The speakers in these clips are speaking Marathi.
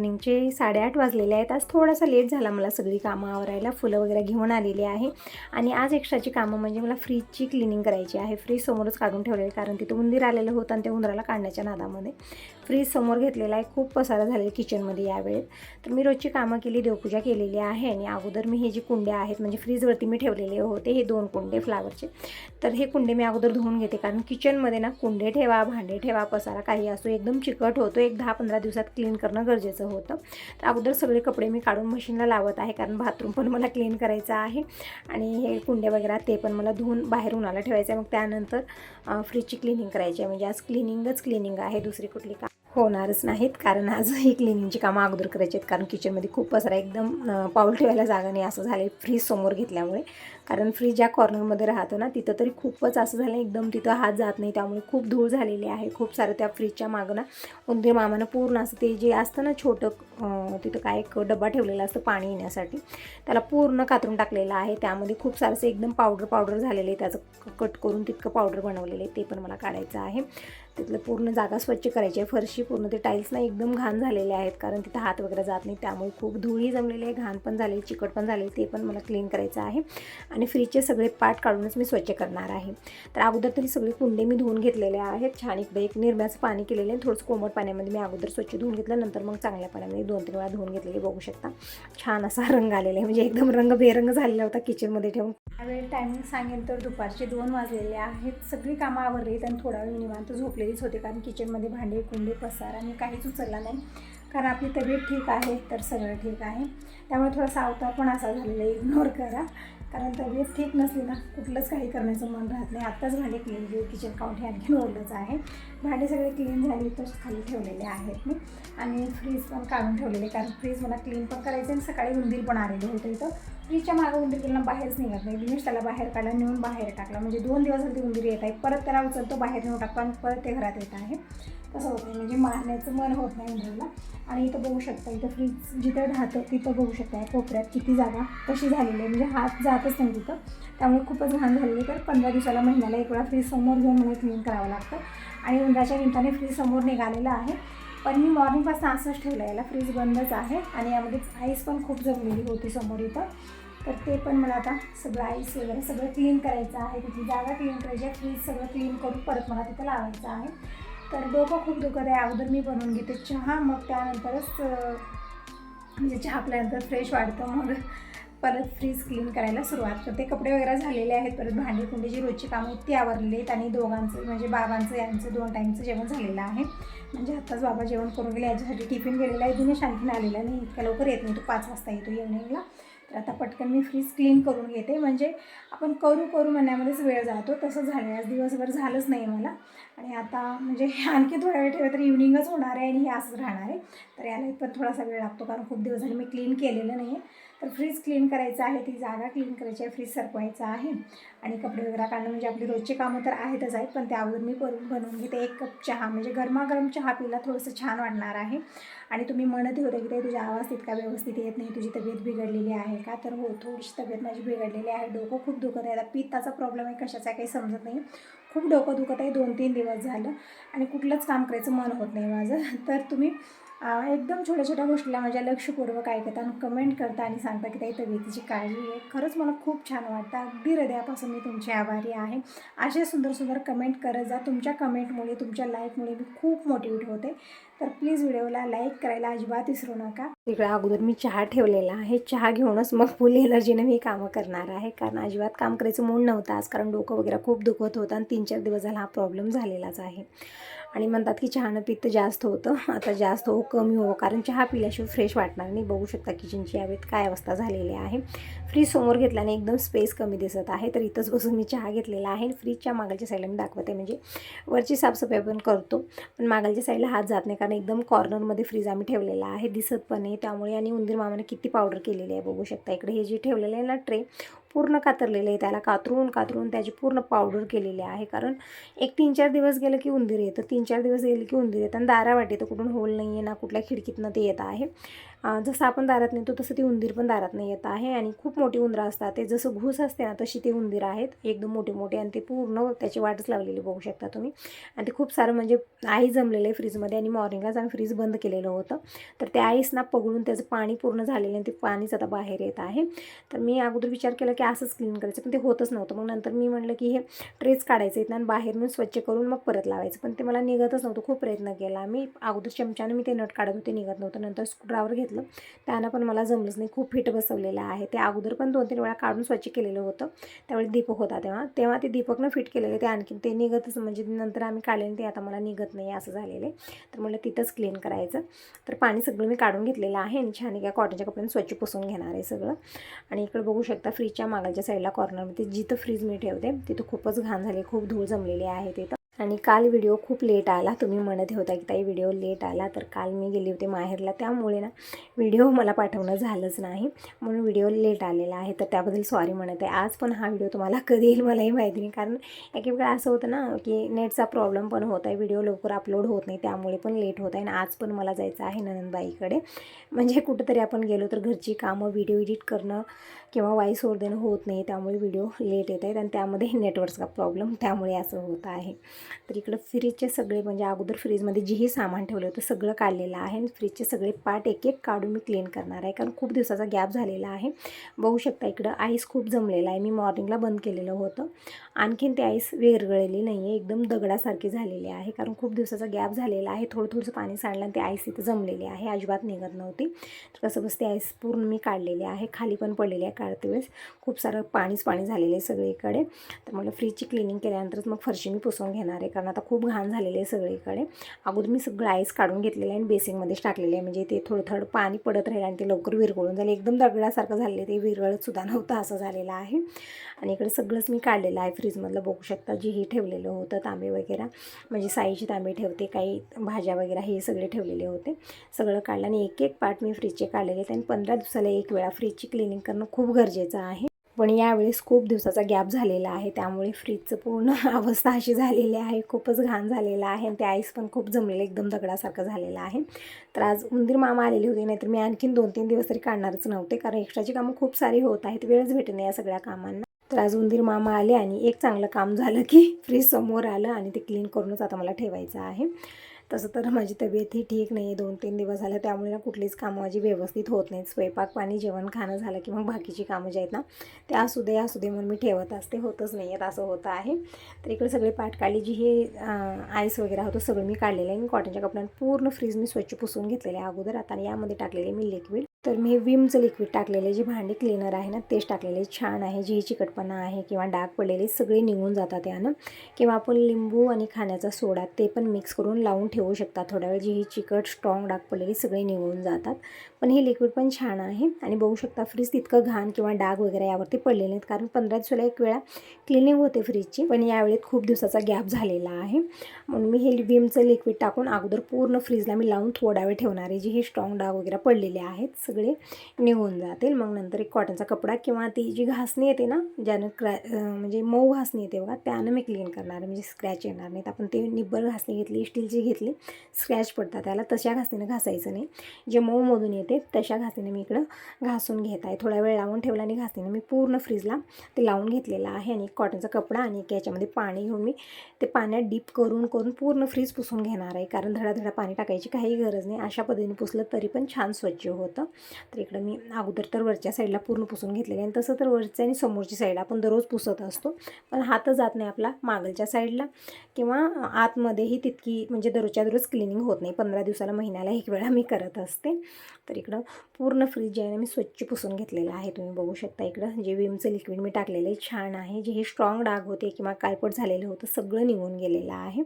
मॉर्निंगचे साडेआठ वाजलेले आहेत. आज थोडासा लेट झाला मला सगळी कामं आवरायला. फुलं वगैरे घेऊन आलेली आहे. आणि आज एक्स्ट्राची कामं म्हणजे मला फ्रीजची क्लिनिंग करायची आहे. फ्रीज समोरच काढून ठेवलेलं कारण तिथं उंदीर आलेलं होतं आणि त्या उंदराला काढण्याच्या नादामध्ये. फ्रीज समोर घेतलेला आहे. खूप पसारा झालेला किचनमध्ये यावेळेत. तर मी रोजची कामं केली देवपूजा केलेली आहे. आणि अगोदर मी हे जे कुंडे आहेत म्हणजे फ्रीजवरती मी ठेवलेले होते हे दोन कुंडे फ्लावरचे. तर हे कुंडे मी अगोदर धुवून घेते. कारण किचनमध्ये ना कुंडे ठेवा भांडे ठेवा पसारा काही असो एकदम चिकट होतो. एक दहा पंधरा दिवसात क्लीन करणं गरजेचं होतं. तर अगोदर सगळे कपडे मी काढून मशीनला लावत आहे कारण बाथरूम पण मला क्लीन करायचं आहे. आणि हे कुंडे वगैरे ते पण मला धुवून बाहेर उन्हाला ठेवायचं आहे. मग त्यानंतर फ्रीजची क्लिनिंग करायची आहे. म्हणजे आज क्लिनिंगच क्लिनिंग आहे दुसरी कुठली का होणारच नाहीत. कारण आजही क्लिनिंगची कामं अगोदर करायची आहेत. कारण किचनमध्ये खूप पसारा एकदम पाऊल ठेवायला जागा नाही. असं झालं आहे फ्रीज समोर घेतल्यामुळे. कारण फ्रीज ज्या कॉर्नरमध्ये राहतो ना तिथं तरी खूपच असं झालं एकदम तिथं हात जात नाही. त्यामुळे खूप धूळ झालेली आहे. खूप सारं त्या फ्रीजच्या मागं ना उंदीर मामानं पूर्ण असं ते जे असतं ना छोटं तिथं काय एक डबा ठेवलेला असतं पाणी येण्यासाठी. त्याला पूर्ण कातरून टाकलेलं आहे. त्यामध्ये खूप सारंसं एकदम पावडर पावडर झालेलं आहे. त्याचं कट करून तितकं पावडर बनवलेलं आहे. ते पण मला काढायचं आहे. तिथलं पूर्ण जागा स्वच्छ करायची आहे. फरशी पूर्ण ते टाईल्स ना एकदम घाण झालेले आहेत. कारण तिथं हात वगैरे जात नाही त्यामुळे खूप धुळी जमलेली आहे. घाण पण झालेली चिकट पण झालेली ते पण मला क्लीन करायचं आहे. आणि फ्रीजचे सगळे पार्ट काढूनच मी स्वच्छ करणार आहे. तर अगोदर तरी सगळे कुंडे मी धुवून घेतलेले आहेत. छान एकदा एक निर्म्याचं पाणी केलेलं आहे. थोडंसं कोमट पाण्यामध्ये मी अगोदर स्वच्छ धुवून घेतलं. नंतर मग चांगल्या पाण्यामध्ये दोन तीन वेळा धुवून घेतलेले. बघू शकता. छान असा रंग आलेला आहे. म्हणजे एकदम रंग बेरंग झालेला होता किचनमध्ये ठेवून. त्यावेळी टायमिंग सांगेन तर दुपारचे दोन वाजलेले आहेत. सगळी कामं आवरली आणि थोडा वेळ निवांत झोपलेलीच होते. कारण किचनमध्ये भांडे कुंडे पण सर आणि काहीच उचलला नाही. कारण आपली तब्येत ठीक आहे तर सगळं ठीक आहे. त्यामुळे थोडासा अवतार पण असा झालेला आहे इग्नोर करा. कारण तब्येत ठीक नसली ना कुठलंच काही करण्याचं मन राहत नाही. आत्ताच भांडी क्लीन केली किचन काउंट हे आणखी ओरलंच आहे. भांडे सगळे क्लीन झाले तर खाली ठेवलेले आहेत मी. आणि फ्रीज पण काढून ठेवलेले कारण फ्रीज मला क्लीन पण करायचं आणि सकाळी उंदीर पण आलेले होते इथं. फ्रीजच्या मागं उंदीर गेलं बाहेरच निघत नाही. दिनेश त्याला बाहेर काढला नेऊन बाहेर टाकला. म्हणजे दोन दिवस झाले उंदीर येत आहे. परत त्याला उचलतो बाहेर नेऊन टाकतो आणि परत ते घरात येत आहे. तसं होत नाही. म्हणजे मारण्याचं मन होत नाही उंदीरला. आणि इथं बघू शकता इथं फ्रीज जिथं राहतं तिथं बघू शकता. कोपऱ्यात किती जागा कशी झालेली आहे. म्हणजे हात जातच नाही तिथं. त्यामुळे खूपच घाण झालेली तर पंधरा दिवसाला महिन्याला एक वेळा फ्रीज समोर घेऊन मला क्लीन करावं लागतं. आणि उंदराच्या निमित्ताने फ्रीज समोर निघालेलं आहे. पण मी मॉर्निंगपासून असंच ठेवलं याला फ्रीज बंदच आहे. आणि यामध्ये आईस पण खूप जमलेली होती समोर इथं. तर ते पण मला आता सगळं आईस वगैरे सगळं क्लीन करायचं आहे. तिथली जागा क्लीन करायची आहे. फ्रीज सगळं क्लीन करून परत मला तिथं लावायचं आहे. तर डोकं खूप दुखत आहे अगोदर मी बनवून घेते चहा मग त्यानंतरच म्हणजे चहा आपल्यानंतर फ्रेश वाढतं. मग परत फ्रीज क्लीन करायला सुरुवात करते. कपडे वगैरे झालेले आहेत. परत भांडी कुंडीची रोजची कामं आहेत ती आवरलेली आहेत. आणि दोघांचं म्हणजे बाबांचं यांचं दोन टाईमचं जेवण झालेलं आहे. म्हणजे आत्ताच बाबा जेवण करून गेले. याच्यासाठी टिफिन गेलेला आहे. दिने शांतीने आलेला नाही. इतक्या लवकर येत नाही. तो पाच वाजता येतो इव्हनिंगला तर आता पटकन मी फ्रीज क्लीन करून घेते. म्हणजे आपण करू करू म्हणण्यामध्येच वेळ जातो. तसं झालं आज दिवसभर झालंच नाही मला. आणि आता म्हणजे आणखी थोडा वेळ ठेवलं तर इव्हनिंगच होणार आहे आणि हे असंच राहणार आहे. तर याला पण थोडासा वेळ लागतो कारण खूप दिवस झाले मी क्लीन केलेलं नाही आहे तर फ्रीज क्लीन करायचं आहे ती जागा क्लीन करायची आहे फ्रीज सरपवायचा आहे. आणि कपडे वगैरे काढणं म्हणजे आपली रोजची कामं तर आहेतच आहेत पण त्या अगोदर मी करून बनवून घेते एक कप चहा. म्हणजे गरमागरम चहा पिला थोडंसं छान वाटणार आहे. आणि तुम्ही म्हणत होते की ते तुझा आवाज तितका व्यवस्थित येत नाही तुझी तब्येत बिघडलेली आहे का? तर हो थोडीशी तब्येत माझी बिघडलेली आहे. डोकं खूप दुखत आहे. आता पित्ताचा प्रॉब्लेम आहे कशाचा काही समजत नाही. खूप डोकं दुखत आहे दोन तीन दिवस झालं. आणि कुठलंच काम करायचं मन होत नाही माझं. तर तुम्ही एकदम छोट्या छोट्या गोष्टीला माझ्या लक्षपूर्वक ऐकता आणि कमेंट करता आणि सांगता की ताई तब्येतीची काळजी आहे खरंच मला खूप छान वाटतं. अगदी हृदयापासून मी तुमची आभारी आहे. असे सुंदर सुंदर कमेंट करत जा. तुमच्या कमेंटमुळे तुमच्या लाईकमुळे मी खूप मोटिवेट होते. तर प्लीज व्हिडिओला लाईक करायला अजिबात विसरू नका. तिकडे अगोदर मी चहा ठेवलेला आहे. चहा घेऊनच मग फुल एनर्जीने मी कामं करणार आहे. कारण अजिबात काम करायचं मूड नव्हतं. आज कारण डोकं वगैरे खूप दुखत होतं आणि तीन चार दिवस झाला हा प्रॉब्लेम झालेलाच आहे. आणि म्हणतात की चहानं पित्त जास्त होतं. आता जास्त हो कमी हो कारण चहा पिल्याशिवाय फ्रेश वाटणार नाही. बघू शकता किचनची यावेत काय अवस्था झालेली आहे. फ्रीज समोर घेतल्याने एकदम स्पेस कमी दिसत आहे. तर इथंच बसून मी चहा घेतलेला आहे. फ्रीजच्या मागलच्या साईडला मी दाखवते. म्हणजे वरची साफसफाई पण करतो. पण मागलच्या साईडला हात जात नाही. कारण एकदम कॉर्नरमध्ये फ्रीज आम्ही ठेवलेला आहे. दिसत पण आहे त्यामुळे आणि उंदीर मामाने किती पावडर केलेली आहे बघू शकता. इकडे हे जे ठेवलेलं आहे ना ट्रे पूर्ण कातरलेलं आहे. त्याला कातरून कातरून त्याची पूर्ण पावडर केलेली आहे. कारण एक तीन चार दिवस गेलं की उंदीर येतं तीन चार दिवस गेले की उंदीर येतं आणि दारा वाटे तर कुठून होल नाही आहे ना कुठल्या खिडकीतनं ते येत आहे. जसं आपण दारात नेतो तसं ती उंदीर पण दारात नाही येत आहे. आणि खूप मोठी उंदरं असतात. ते जसं घूस असते ना तशी ती उंदीर आहेत. एकदम मोठी मोठी आणि ते पूर्ण त्याची वाटच लावलेली बघू शकता तुम्ही. आणि ते खूप सारं म्हणजे आई जमलेलं आहे फ्रीजमध्ये आणि मॉर्निंगलाच आम्ही फ्रीज बंद केलेलं होतं. तर ते आईस ना पगळून त्याचं पाणी पूर्ण झालेलं आणि ते पाणीच आता बाहेर येत आहे. तर मी अगोदर विचार केला की असंच क्लीन करायचं पण ते होतच नव्हतं. मग नंतर मी म्हटलं की हे ट्रेच काढायचं आहेत आणि बाहेरून स्वच्छ करून मग परत लावायचं. पण ते मला निघतच नव्हतं. खूप प्रयत्न केला मी. अगोदर चमच्यानं मी ते नट काढत होते निघत नव्हतं. नंतर स्क्रूड्रावर घेतलं. त्यानं पण मला जमलंच नाही. खूप फिट बसवलेलं आहे. ते अगोदर पण दोन तीन वेळा काढून स्वच्छ केलेलं होतं. त्यावेळी दीपक होता तेव्हा. तेव्हा ते दीपकनं फिट केलेलं ते आणखीन. ते निघतच म्हणजे नंतर आम्ही काढले ते आता मला निघत नाही असं झालेलं आहे. तर म्हटलं तिथंच क्लीन करायचं. तर पाणी सगळं मी काढून घेतलेलं आहे आणि छान एका कॉटनच्या कपड्याने स्वच्छ पुसून घेणार आहे सगळं. आणि इकडे बघू शकता फ्रीजच्या मागाच्या साईडला कॉर्नरमध्ये जिथं फ्रीज मी ठेवते तिथं खूपच घाण झाली खूप धूळ जमलेली आहे तिथं. आणि काल व्हिडिओ खूप लेट आला तुम्ही म्हणत होता की ताई व्हिडिओ लेट आला तर काल मी गेली होते माहेरला त्यामुळे ना व्हिडिओ मला पाठवणं झालंच नाही. म्हणून व्हिडिओ लेट आलेला आहे तर त्याबद्दल सॉरी म्हणत. आहे आज पण हा व्हिडिओ तुम्हाला कधी येईल मलाही माहिती नाही कारण एक एक वेळा असं होतं ना की नेटचा प्रॉब्लेम पण होत आहे व्हिडिओ लवकर अपलोड होत नाही त्यामुळे पण लेट होत आहे. आणि आज पण मला जायचं आहे ननंदबाईकडे. म्हणजे कुठंतरी आपण गेलो तर घरची कामं व्हिडिओ एडिट करणं किंवा वाईस ओवर देणं होत नाही त्यामुळे व्हिडिओ लेट येत आहेत आणि त्यामध्ये नेटवर्कचा प्रॉब्लेम त्यामुळे असं होत आहे. तर इकडं फ्रीजचे सगळे म्हणजे अगोदर फ्रीजमध्ये जेही सामान ठेवलं होतं सगळं काढलेलं आहे आणि फ्रीजचे सगळे पार्ट एक एक काढून मी क्लीन करणार आहे कारण खूप दिवसाचा गॅप झालेला आहे. बघू शकता इकडं आईस खूप जमलेला आहे मी मॉर्निंगला बंद केलेलं होतं. आणखीन ते आईस वेरगळलेली नाही आहे एकदम दगडासारखी झालेली आहे कारण खूप दिवसाचा गॅप झालेला आहे. थोडं थोडंसं पाणी सांडलं आणि ते आईस इथं जमलेली आहे अजिबात निघत नव्हती. तर कसं बस ते आईस पूर्ण मी काढलेली आहे खाली पण पडलेली आहे काढते वेळेस खूप सारं पाणीच पाणी झालेलं आहे सगळीकडे. तर मला फ्रीजची क्लिनिंग केल्यानंतरच मग फरशी मी पुसून घेणार आहे कारण आता खूप घाण झालेले आहे सगळीकडे. अगोदर मी सगळं आईस काढून घेतलेलं आहे आणि बेसिंगमध्येच टाकलेलं आहे. म्हणजे ते थोडं थोडं पाणी पडत राहिलं आणि ते लवकर विरघळून झाले. एकदम दगडासारखं झालेलं ते विरळतसुद्धा नव्हतं असं झालेलं आहे. आणि इकडे सगळंच मी काढलेलं आहे फ्रीजमधलं बघू शकता जेही ठेवलेलं होतं तांबे वगैरे. म्हणजे साईची तांबे ठेवते काही भाज्या वगैरे हे सगळे ठेवलेले होते. सगळं काढलं आणि एक एक पार्ट मी फ्रीजचे काढलेले आहेत. आणि पंधरा दिवसाला एक वेळा फ्रीजची क्लिनिंग करणं खूप गरजेचं आहे. पण यावेळेस खूप दिवसाचा गॅप झालेला आहे. त्यामुळे फ्रीजचं पूर्ण अवस्था अशी झालेली आहे. खूपच घाण झालेलं आहे आणि ते आईस पण खूप जमलेलं एकदम दगडासारखं झालेलं आहे. तर आज उंदीर मामा आलेले होते नाहीतर मी आणखीन दोन तीन दिवस तरी काढणारच नव्हते कारण एक्स्ट्राची कामं खूप सारी होत आहेत. वेळच भेटणे या सगळ्या कामांना. तर आज उंदीर मामा आले आणि एक चांगलं काम झालं की फ्रीज समोर आलं आणि ते क्लीन करूनच आता मला ठेवायचं आहे. तसं तर माझी तब्येत ही ठीक नाही आहे दोन तीन दिवस झालं त्यामुळे ना कुठलीच कामं माझी व्यवस्थित होत नाहीत. स्वयंपाक पाणी जेवण खाणं झालं की मग बाकीची कामं जी आहेत ना ते असू दे असू दे म्हणून मी ठेवत असते. होतच नाही आहेत असं होतं आहे. तर इकडे सगळे पाठ काढली जी हे आईस वगैरे होतं सगळं मी काढलेलं आहे. मी कॉटनच्या कपड्यात पूर्ण फ्रीज मी स्वच्छ पुसून घेतलेले आहे अगोदर. आता यामध्ये टाकलेले मी लिक्विड तर मी विमचं लिक्विड टाकलेले जे भांडी क्लीनर आहे ना तेच टाकलेले छान आहे जी चिकटपणा आहे किंवा डाग पडलेले सगळे निघून जातात यानं. किंवा आपण लिंबू आणि खाण्याचा सोडा ते पण मिक्स करून लावून ठेवू शकता. थोड्या वेळ जी ही चिकट स्ट्रॉंग डाग पडलेली सगळे निघून जातात. पण हे लिक्विड पण छान आहे. आणि बघू शकता फ्रीज तितकं घाण किंवा डाग वगैरे यावरती पडलेले नाहीत. कारण पंधरा दिवसाला एक वेळा क्लिनिंग होते फ्रीजची पण यावेळेत खूप दिवसाचा गॅप झालेला आहे. म्हणून मी हे विमचं लिक्विड टाकून अगोदर पूर्ण फ्रीजला मी लावून थोडा वेळ ठेवणार आहे. जे हे स्ट्रॉंग डाग वगैरे पडलेले आहेत सगळे निघून जातील. मग नंतर एक कॉटनचा कपडा किंवा ती जी घासणी येते ना ज्यानं क्रॅ म्हणजे मऊ घासणी येते बघा त्यानं मी क्लीन करणार म्हणजे स्क्रॅच येणार नाहीत. आपण ते निब्बर घासणी घेतली स्टीलची घेतली स्क्रॅच पडतात त्याला तशा घासणीनं घासायचं नाही. जे मऊ मधून येते तशा घासीने मी इकडं घासून घेत आहे. थोडा वेळ लावून ठेवला आणि घासीने मी पूर्ण फ्रीजला ते लावून घेतलेलं आहे आणि कॉटनचा कपडा आणि एक याच्यामध्ये पाणी घेऊन मी ते पाण्यात डीप करून करून पूर्ण फ्रीज पुसून घेणार आहे. कारण धडाधडा पाणी टाकायची काही गरज नाही. अशा पद्धतीने पुसलं तरी पण छान स्वच्छ होतं. तर इकडं मी अगोदर तर वरच्या साईडला पूर्ण पुसून घेतलेलं आणि तसं तर वरच्या आणि समोरची साईड आपण दररोज पुसत असतो. पण हात जात नाही आपला मागलच्या साईडला किंवा आतमध्येही तितकी म्हणजे दररोजच्या दररोज क्लिनिंग होत नाही. पंधरा दिवसाला महिन्याला एक वेळा मी करत असते. तर इकडं पूर्ण फ्रीज जे आहे ना मी स्वच्छ पुसून घेतलेलं आहे. तुम्ही बघू शकता इकडं जे विमचं लिक्विड मी टाकलेलं आहे छान आहे. जे हे स्ट्रॉंग डाग होते किंवा काळपट झालेलं होतं सगळं निघून गेलेलं आहे.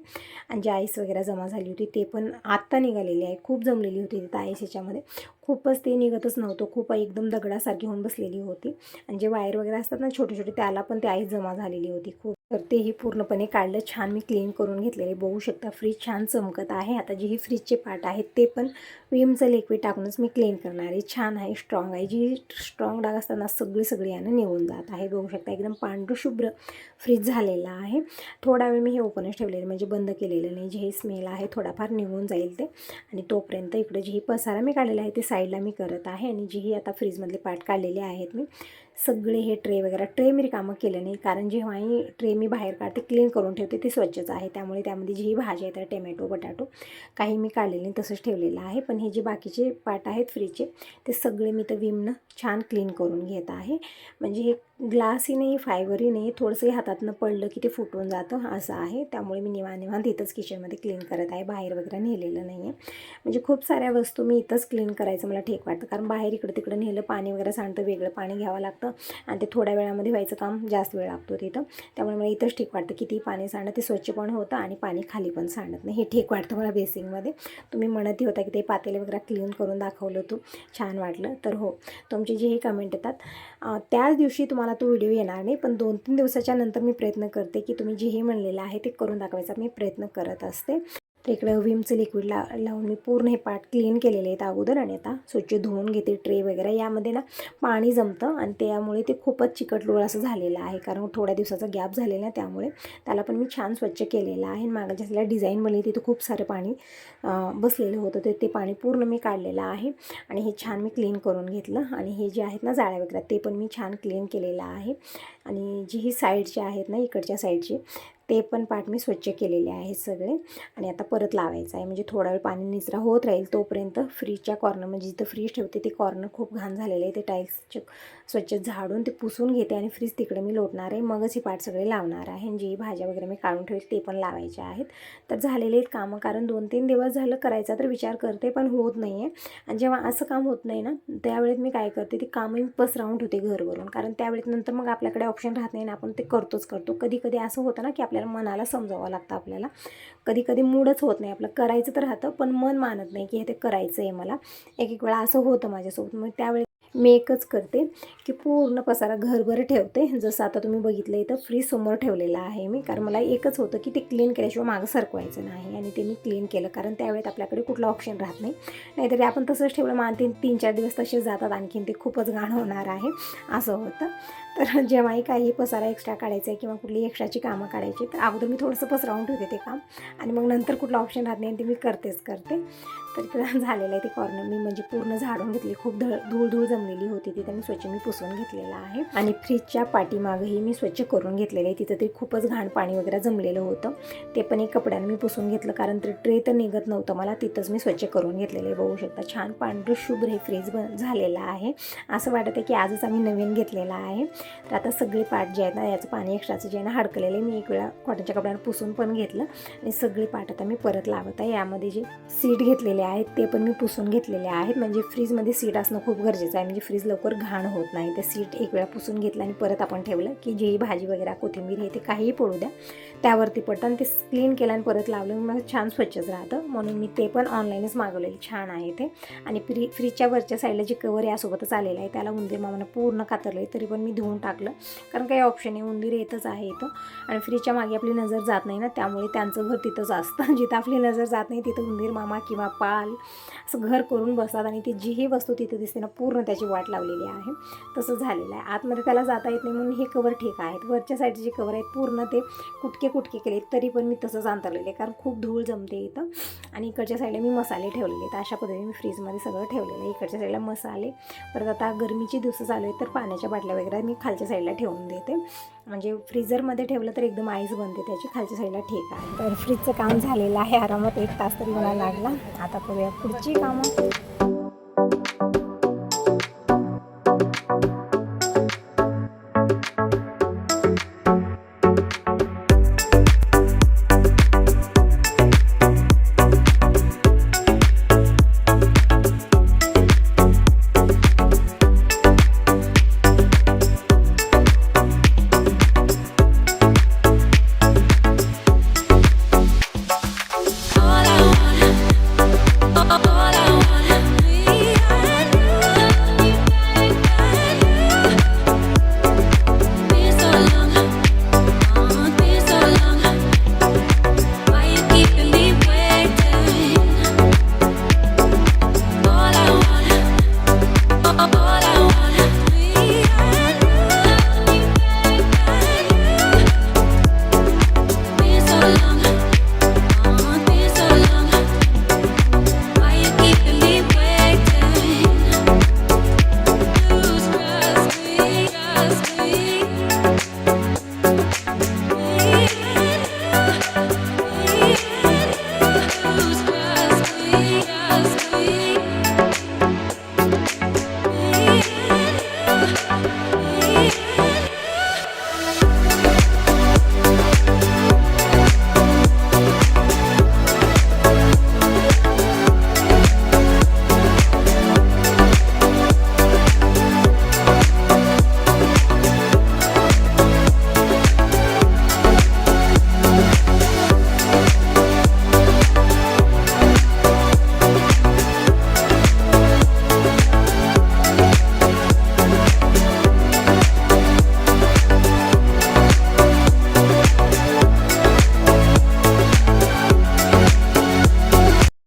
आणि जे आईस वगैरे जमा झाली होती ते पण आत्ता निघालेली आहे. खूप जमलेली होती तिथं आईस ह्याच्यामध्ये खूपच ते निघतच नव्हतं. खूप एकदम दगडासारखी होऊन बसलेली होती. आणि जे वायर वगैरे असतात ना छोटे छोटे त्याला पण ते आईस जमा झालेली होती खूप. तर तेही पूर्णपणे काढलं छान मी क्लीन करून घेतलेले. बघू शकता फ्रीज छान चमकत आहे. आता जे ही फ्रीजचे पार्ट आहेत ते पण विमचं लिक्विड टाकूनच मी क्लीन करणार आहे. छान आहे स्ट्रॉंग आहे. जी स्ट्रॉंग डाग असताना सगळी सगळी यानं निघून जात आहे बघू शकता एकदम पांढरशुभ्र फ्रीज झालेला आहे. थोडा वेळ मी हे ओपनच ठेवलेलं म्हणजे बंद केलेलं नाही. जे हे स्मेल आहे थोडाफार निघून जाईल ते. आणि तोपर्यंत इकडे जे ही पसारा मी काढलेला आहे ते साईडला मी करत आहे आणि जी ही आता फ्रीजमधले पाट काढलेले आहेत मी सगळे हे ट्रे वगैरे ट्रे मी कामं केलं नाही. कारण जेव्हाही ट्रे मी बाहेर काढते क्लीन करून ठेवते ते स्वच्छच आहे. त्यामुळे त्यामध्ये जी भाजी भाज्या येतात टमॅटो बटाटो काही मी काढलेले नाही तसंच ठेवलेलं आहे. पण हे जे बाकीचे पार्ट आहेत फ्रीजचे ते सगळे मी तर विमनं छान क्लीन करून घेत आहे. म्हणजे हे ग्लासही नाही फायबरही नाही थोडंसंही हातातनं पडलं की ते फुटून जातं असं आहे. त्यामुळे मी निवांत निवांत इथंच किचनमध्ये क्लीन करत आहे. बाहेर वगैरे नेलेलं नाही आहे म्हणजे खूप साऱ्या वस्तू मी इथंच क्लीन करायचं मला ठीक वाटतं. कारण बाहेर इकडं तिकडं नेलं पाणी वगैरे सांडतं वेगळं पाणी घ्यावं लागतं. आणि ते थोड्या वेळामध्ये व्हायचं काम जास्त वेळ लागतो तिथं. त्यामुळे मला इथंच ठीक वाटतं किती पाणी सांडणं ते स्वच्छ पण होतं आणि पाणी खाली पण सांडत नाही. हे ठीक वाटतं मला बेसिंगमध्ये तुम्ही म्हणतही होता की ते पातेले वगैरे क्लीन करून दाखवलं होतं. छान वाटलं. तर हो तुमचे जे हे कमेंट येतात त्याच दिवशी तुम्हाला तो व्हिडिओ येणार नाही पण दोन तीन दिवसाच्या नंतर मी प्रयत्न करते की तुम्ही जे हे म्हणलेलं आहे ते करून दाखवायचा मी प्रयत्न करत असते. तर इकडं विमचं लिक्विड ला लावून मी पूर्ण हे पार्ट क्लीन केलेले आहेत अगोदर आणि आता स्वच्छ धुवून घेते ट्रे वगैरे. यामध्ये ना पाणी जमतं आणि त्यामुळे ते खूपच चिकटलोळ असं झालेलं आहे. कारण थोड्या दिवसाचा गॅप झालेला आहे त्यामुळे त्याला पण मी छान स्वच्छ केलेलं आहे. आणि मागाच्या असलेल्या डिझाईन बनली तिथं खूप सारं पाणी बसलेलं होतं. ते ते पाणी पूर्ण मी काढलेलं आहे आणि हे छान मी क्लीन करून घेतलं. आणि हे जे आहेत ना जाळ्या वगैरे ते पण मी छान क्लीन केलेलं आहे. आणि जी ही साईडचे आहेत ना इकडच्या साईडची ते पण पार्ट मी स्वच्छ केलेले आहे सगळे. आणि आता परत लावायचं आहे. म्हणजे थोडा वेळ पाणी निचरा होत राहील तोपर्यंत फ्रीजच्या कॉर्नर म्हणजे जिथं फ्रीज ठेवते ते कॉर्नर खूप घाण झालेले आहे. ते टाईल्सचे स्वच्छ झाडून ते पुसून घेते आणि फ्रीज तिकडे मी लोटणार आहे. मगच हे पार्ट सगळे लावणार आहे. आणि जी भाज्या वगैरे मी काढून ठेवते ते पण लावायचे आहेत. तर झालेले आहेत कामं. कारण दोन तीन दिवस झालं करायचा तर विचार करते पण होत नाही आहे. आणि जेव्हा असं काम होत नाही ना त्यावेळेत मी काय करते ती कामं मी पसरावून ठेवते घरवरून. कारण त्यावेळेत नंतर मग आपल्याकडे ऑप्शन राहत नाही ना. आपण ते करतोच करतो. कधी कधी असं होतं ना की आपल्याला मनाला समजावं लागतं आपल्याला. कधी कधी मूडच होत नाही. आपलं करायचं तर राहतं पण मन मानत नाही की हे ते करायचं आहे मला. एक एक वेळा असं होतं माझ्यासोबत. मग त्यावेळी मी एकच करते की पूर्ण पसारा घरभर ठेवते. जसं आता तुम्ही बघितलं इथं फ्रीज समोर ठेवलेलं आहे मी. कारण मला एकच होतं की ते क्लीन केल्याशिवाय मागं सरकवायचं नाही आणि ते मी क्लीन केलं. कारण त्यावेळेत आपल्याकडे कुठलं ऑप्शन राहत नाही. नाहीतरी आपण तसंच ठेवलं मग आणखीन तीन चार दिवस तसेच जातात. आणखीन ते खूपच घाण होणार आहे असं होतं. तर जेव्हाही काही पसारा एक्स्ट्रा काढायचा आहे किंवा कुठली एक्स्ट्राची कामं काढायची तर अगोदर मी थोडंसं पसरावून ठेवते ते काम. आणि मग नंतर कुठलं ऑप्शन राहत नाही आणि ते मी करतेच करते. तर झालेलं आहे ते कॉर्नर मी म्हणजे पूर्ण झाडून घेतली. खूप धळ धूळ धूळ जमलेली होती तिथं मी स्वच्छ मी पुसून घेतलेलं आहे. आणि फ्रीजच्या पाठीमागंही मी स्वच्छ करून घेतलेले आहे. तिथं ते खूपच घाण पाणी वगैरे जमलेलं होतं. ते पण एक कपड्याने मी पुसून घेतलं कारण ते ट्रे तर निघत नव्हतं मला. तिथंच मी स्वच्छ करून घेतलेलं आहे बघू शकता. छान पांढरं शुभ्र हे फ्रीज बन झालेलं आहे. असं वाटतं आहे की आजच आम्ही नवीन घेतलेला आहे. तर आता सगळे पार्ट जे आहेत ना याचं पाणी एक्स्ट्राचं जे आहे ना हडकलेलं मी एक वेळा कॉटनच्या कपड्यानं पुसून पण घेतलं. आणि सगळे पार्ट आता मी परत लावत आहे. यामध्ये जे सीट घेतलेले आहेत ते पण मी पुसून घेतलेले आहेत. म्हणजे फ्रीजमध्ये सीट असणं खूप गरजेचं आहे. म्हणजे फ्रीज लवकर घाण होत नाही. ते सीट एक वेळा पुसून घेतलं आणि परत आपण ठेवलं की जी भाजी वगैरे कोथिंबीर हे ते काहीही पडू द्या. त्यावरती पडतं आणि ते क्लीन केलं आणि परत लावलं. मग छान स्वच्छच राहतं. म्हणून मी ते पण ऑनलाईनच मागवलेलं. छान आहे ते. आणि फ्री फ्रीजच्या वरच्या साईडला जे कवर यासोबतच आलेलं आहे त्याला उंदीर मामानं पूर्ण कातरलं आहे तरी पण मी धुवून टाकलं. कारण काही ऑप्शन आहे उंदीर येतच आहे इथं. आणि फ्रीजच्या मागे आपली नजर जात नाही ना. त्यामुळे त्यांचं घर तिथंच असतं. जिथं आपली नजर जात नाही तिथं उंदीर मामा किंवा पाल असं घर करून बसतात. आणि ती जीही वस्तू तिथं दिसते ना पूर्ण त्याची वाट लावलेली आहे. तसं झालेलं आहे. आतमध्ये त्याला जाता येत नाही म्हणून हे कवर ठीक आहेत. वरच्या साईडचे जे कवर आहेत पूर्ण ते कुटके कुटके केले तरी पण मी तसंच अंतरलेले कारण खूप धूळ जमते इथं. आणि इकडच्या साईडला मी मसाले ठेवलेले आहेत. अशा पद्धतीने मी फ्रीजमध्ये सगळं ठेवलेलं आहे. इकडच्या साईडला मसाले. परत आता गरमीची दिवस चालू आहेत तर पाण्याच्या बाटल्या वगैरे मी खालच्या साईडला ठेवून देते. म्हणजे फ्रीजरमध्ये ठेवलं तर एकदम आईस बनते. त्याची खालच्या साईडला ठीक आहे. तर फ्रीजचं काम झालेलं आहे. आरामात एक तास तरी मला लागला. आता करूया पुढची कामं.